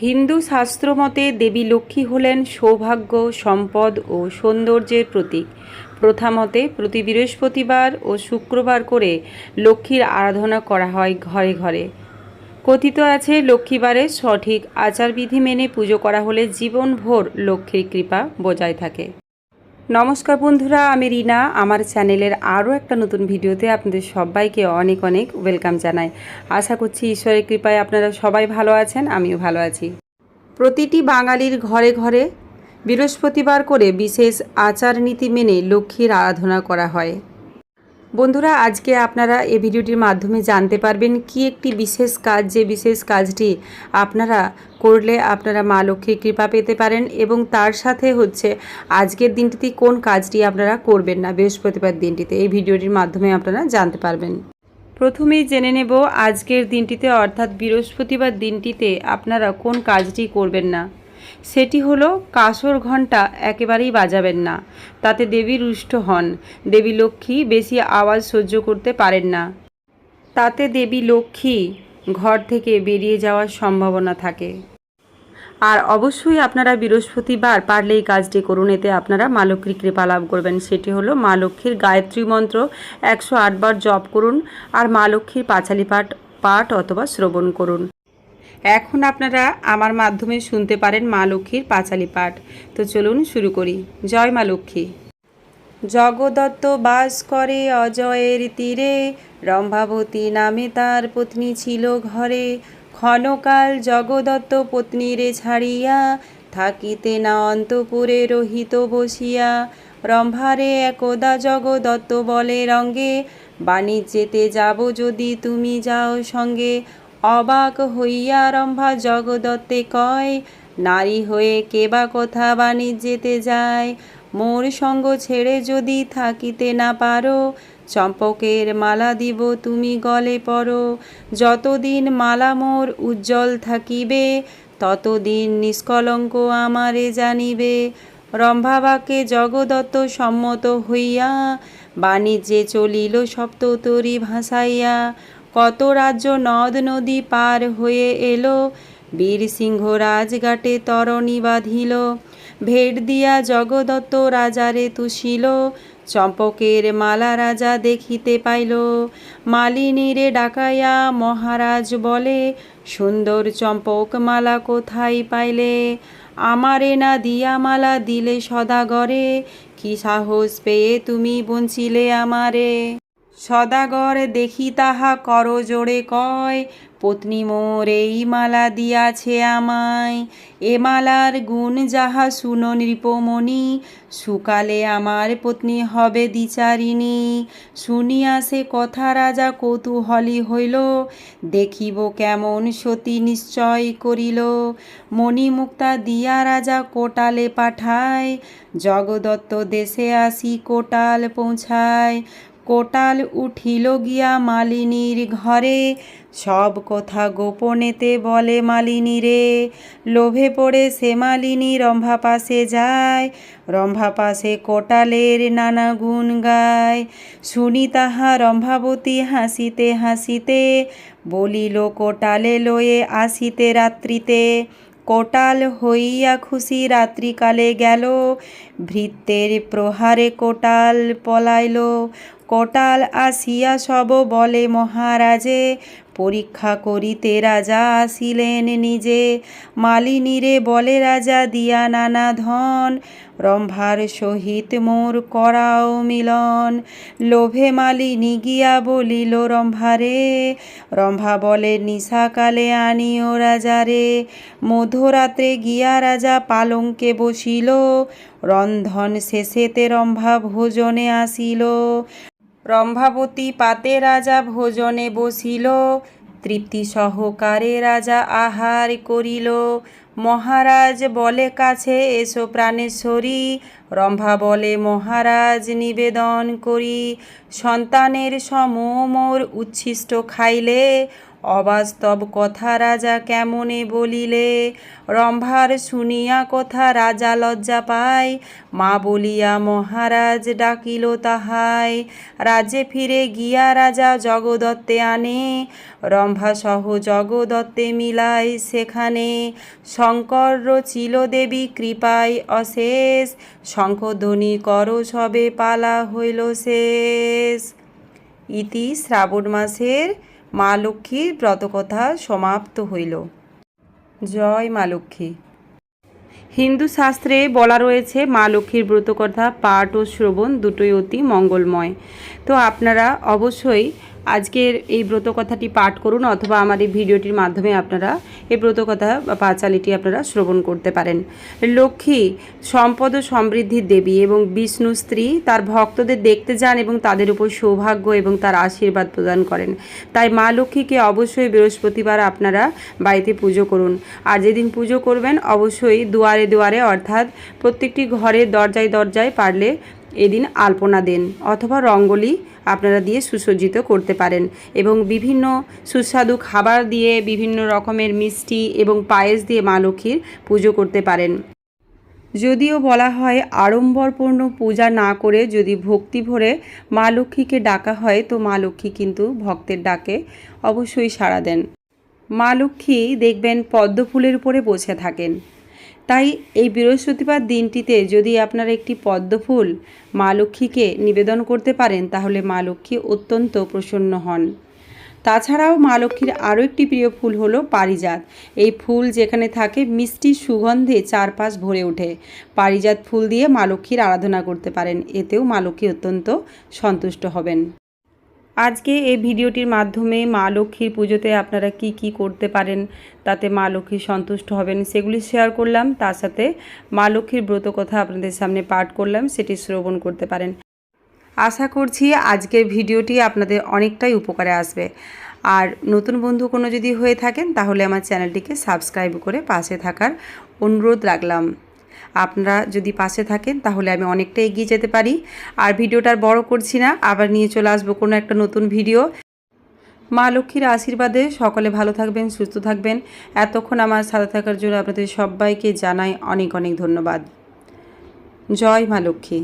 হিন্দু শাস্ত্রমতে দেবী লক্ষ্মী হলেন সৌভাগ্য, সম্পদ ও সৌন্দর্যের প্রতীক। প্রথামতে প্রতি বৃহস্পতিবার ও শুক্রবার করে লক্ষ্মীর আরাধনা করা হয় ঘরে ঘরে। কথিত আছে, লক্ষ্মীবারে সঠিক আচারবিধি মেনে পুজো করা হলে জীবনভর লক্ষ্মীর কৃপা বজায় থাকে। নমস্কার বন্ধুরা, আমি রিনা। আমার চ্যানেলের আরও একটা নতুন ভিডিওতে আপনাদের সবাইকে অনেক অনেক ওয়েলকাম জানাই। আশা করছি ঈশ্বরের কৃপায় আপনারা সবাই ভালো আছেন, আমিও ভালো আছি। প্রতিটি বাঙালির ঘরে ঘরে বৃহস্পতিবার করে বিশেষ আচার নীতি মেনে লক্ষ্মীর আরাধনা করা হয়। বন্ধুরা, আজকে আপনারা এই ভিডিওটির মাধ্যমে জানতে পারবেন কি একটি বিশেষ কাজ, যে বিশেষ কাজটি আপনারা করলে আপনারা মা লক্ষ্মীর কৃপা পেতে পারেন এবং তার সাথে হচ্ছে আজকের দিনটিতে কোন কাজটি আপনারা করবেন না, বৃহস্পতিবার দিনটিতে। এই ভিডিওটির মাধ্যমে আপনারা জানতে পারবেন। প্রথমেই জেনে নেব আজকের দিনটিতে অর্থাৎ বৃহস্পতিবার দিনটিতে আপনারা কোন কাজটি করবেন না। সেটি হলো, কাসর ঘণ্টা একেবারেই বাজাবেন না। তাতে দেবী রুষ্ট হন। দেবী লক্ষ্মী বেশি আওয়াজ সহ্য করতে পারেন না। তাতে দেবী লক্ষ্মী ঘর থেকে বেরিয়ে যাওয়ার সম্ভাবনা থাকে। আর অবশ্যই আপনারা বৃহস্পতিবার পারলে এই কাজটি করুন, এতে আপনারা মা লক্ষ্মীর কৃপা লাভ করবেন। সেটি হলো, মা লক্ষ্মীর গায়ত্রী মন্ত্র একশো আটবার জপ করুন আর মা লক্ষ্মীর পাঁচালি পাঠ পাঠ অথবা শ্রবণ করুন। এখন আপনারা আমার মাধ্যমে শুনতে পারেন মা লক্ষ্মীর পাঁচালি পাঠ। তো চলুন শুরু করি। জয় মা লক্ষ্মী। জগদত্ত বাস করে অজয়ের তীরে, রম্ভাবতী নামে তার পত্নী ছিল ঘরে। ক্ষণকাল জগদত্ত পত্নীরে ছাড়িয়া, থাকিতে না অন্তপুরে রহিত বসিয়া। রম্ভারে একদা জগদত্ত বলে, রঙ্গে, বাণিজ্যেতে যাব যদি তুমি যাও সঙ্গে। অবাক হইয়া রম্ভা জগদত্তে কয়, নারী হয়ে কেবা কথা বাণিজ্যেতে যায়? মোর সঙ্গ ছেড়ে যদি থাকিতে না পারো, চম্পকের মালা দিব তুমি গলে পরো যতদিন মালা মোর উজ্জ্বল থাকিবে, ততদিন নিষ্কলঙ্ক আমারে জানিবে রম্ভাবাকে জগদত্ত সম্মত হইয়া বাণিজ্যে চলিল সপ্ততরী ভাসাইয়া কত রাজ্য নদ নদী পার হয়ে এলো? বীর সিংহ রাজঘাটে তরণী বাঁধিল। ভেট দিয়া জগদত্ত রাজারে তুষিল। চম্পকের মালা রাজা দেখিতে পাইল। মালিনীরে ডাকাইয়া মহারাজ বলে, সুন্দর চম্পক মালা কোথায় পাইলে? আমারে না দিয়া মালা দিলে সদাগরে? কি সাহস পেয়ে তুমি বঞ্চিলে আমারে? সদাগর দেখি তাহা কর জোড়ে কয়, পত্নী মোর এই মালা দিয়াছে আমায়। এ মালার গুণ যাহা শুনো নৃপমণি, সুকালে আমার পত্নী হবে দ্বিচারিণী। শুনিয়া সে কথা রাজা কৌতূহলী হইল, দেখিব কেমন সতী নিশ্চয় করিল। মণিমুক্তা দিয়া রাজা কোটালে পাঠায়, জগদত্ত দেশে আসি কোটাল পৌঁছায়। কোটাল উঠিল গিয়া মালিনীর ঘরে। সব কথা গোপনেতে বলে মালিনী রে লোভে পড়ে সে মালিনী রম্ভা পাশে যায়। রম্ভা পাশে কোটালের নানা গুণ গায়। শুনি তাহা রম্ভাবতী হাসিতে হাসিতে, বলিল, কোটালে লয়ে আসিতে রাত্রিতে। কোটাল হইয়া খুশি রাত্রিকালে গেল। ভৃত্যের প্রহারে কোটাল পলাইল। কোটাল আসিয়া সব বলে, মহারাজে, পরীক্ষা করিতে রাজা আসিলেন নিজে। মালিনীরে বলে, রাজা, দিয়া নানা ধন। রম্ভার সহিত মোর করাও মিলন। লোভে মালিনী গিয়া বলিল, রম্ভারে, রম্ভা বলে, নিশাকালে আনিও রাজারে। মধ্যরাত্রে গিয়া রাজা পালঙ্কে বসিল। রন্ধন শেষেতে রম্ভা ভোজনে আসিল। রম্ভাবতী পাতে রাজা ভোজনে বসিল, তৃপ্তি সহকারে রাজা আহার করিল। মহারাজ বলে, কাছে এসো প্রাণেশ্বরী রম্ভা বলে, মহারাজ, নিবেদন করি। সন্তানের সম মোর উচ্ছিষ্ট খাইলে অবাস্তব কথা রাজা কেমনে বলিলে? রম্ভার শুনিয়া কথা রাজা লজ্জা পায়। মা বলিয়া, মহারাজ, ডাকিল তাহাই। রাজে ফিরে গিয়া রাজা জগদত্তে আনে। রম্ভা সহ জগদত্তে মিলাই সেখানে। শঙ্কর চিল দেবী কৃপায় অশেষ। শঙ্খধ্বনি কর সবে পালা হইল শেষ। ইতি শ্রাবণ মাসের মা লক্ষ্মীর ব্রতকথা সমাপ্ত হইল। জয় মা লক্ষ্মী। হিন্দু শাস্ত্রে বলা রয়েছে, মা লক্ষ্মীর ব্রতকথা পাঠ ও শ্রবণ দুটোই অতি মঙ্গলময়। তো আপনারা অবশ্যই আজকের এই ব্রতকথাটি পাঠ করুন অথবা আমার এই ভিডিওটির মাধ্যমে আপনারা এই ব্রতকথা বা পাঁচালিটি আপনারা শ্রবণ করতে পারেন। লক্ষ্মী সম্পদ ও সমৃদ্ধির দেবী এবং বিষ্ণু স্ত্রী তার ভক্তদের দেখতে যান এবং তাদের উপর সৌভাগ্য এবং তার আশীর্বাদ প্রদান করেন। তাই মা লক্ষ্মীকে অবশ্যই বৃহস্পতিবার আপনারা বাড়িতে পুজো করুন। আর যেদিন পুজো করবেন অবশ্যই দুয়ারে দুয়ারে অর্থাৎ প্রত্যেকটি ঘরে দরজায় দরজায় পারলে এদিন আলপনা দেন অথবা রঙ্গোলি আপনারা দিয়ে সুসজ্জিত করতে পারেন এবং বিভিন্ন সুস্বাদু খাবার দিয়ে বিভিন্ন রকমের মিষ্টি এবং পায়েস দিয়ে মা লক্ষ্মীর পুজো করতে পারেন। যদিও বলা হয় আড়ম্বরপূর্ণ পূজা না করে যদি ভক্তি ভরে মা লক্ষ্মীকে ডাকা হয়, তো মা লক্ষ্মী কিন্তু ভক্তের ডাকে অবশ্যই সাড়া দেন। মা লক্ষ্মী দেখবেন পদ্মফুলের উপরে বসে থাকেন। তাই এই বৃহস্পতিবার দিনটিতে যদি আপনারা একটি পদ্ম ফুল মা লক্ষ্মীকে নিবেদন করতে পারেন, তাহলে মা লক্ষ্মী অত্যন্ত প্রসন্ন হন। তাছাড়াও মা লক্ষ্মীর আরও একটি প্রিয় ফুল হলো পারিজাত। এই ফুল যেখানে থাকে, মিষ্টি সুগন্ধে চারপাশ ভরে ওঠে। পারিজাত ফুল দিয়ে মা লক্ষ্মীর আরাধনা করতে পারেন, এতেও মা লক্ষ্মী অত্যন্ত সন্তুষ্ট হবেন। আজকে এই ভিডিওটির মাধ্যমে মা লক্ষ্মীর পুজোতে আপনারা কি কি করতে পারেন, তাতে মা লক্ষ্মী সন্তুষ্ট হবেন সেগুলি শেয়ার করলাম। তার সাথে মা লক্ষ্মীর ব্রত কথা আপনাদের সামনে পাঠ করলাম, সেটি শ্রবণ করতে পারেন। আশা করছি আজকের ভিডিওটি আপনাদের অনেকটাই উপকারে আসবে। আর নতুন বন্ধু কোনো যদি হয়ে থাকেন, তাহলে আমার চ্যানেলটিকে সাবস্ক্রাইব করে পাশে থাকার অনুরোধ রাখলাম। আপনারা যদি পাশে থাকেন, তাহলে আমি অনেকটা এগিয়ে যেতে পারি। আর ভিডিওটা আর বড় করছি না, আবার নিয়ে চলে আসব কোনো একটা নতুন ভিডিও। মা লক্ষ্মীর আশীর্বাদে সকলে ভালো থাকবেন, সুস্থ থাকবেন। এতক্ষণ আমার সাথে থাকার জন্য আপনাদের সবাইকে জানাই অনেক অনেক ধন্যবাদ। জয় মা লক্ষ্মী।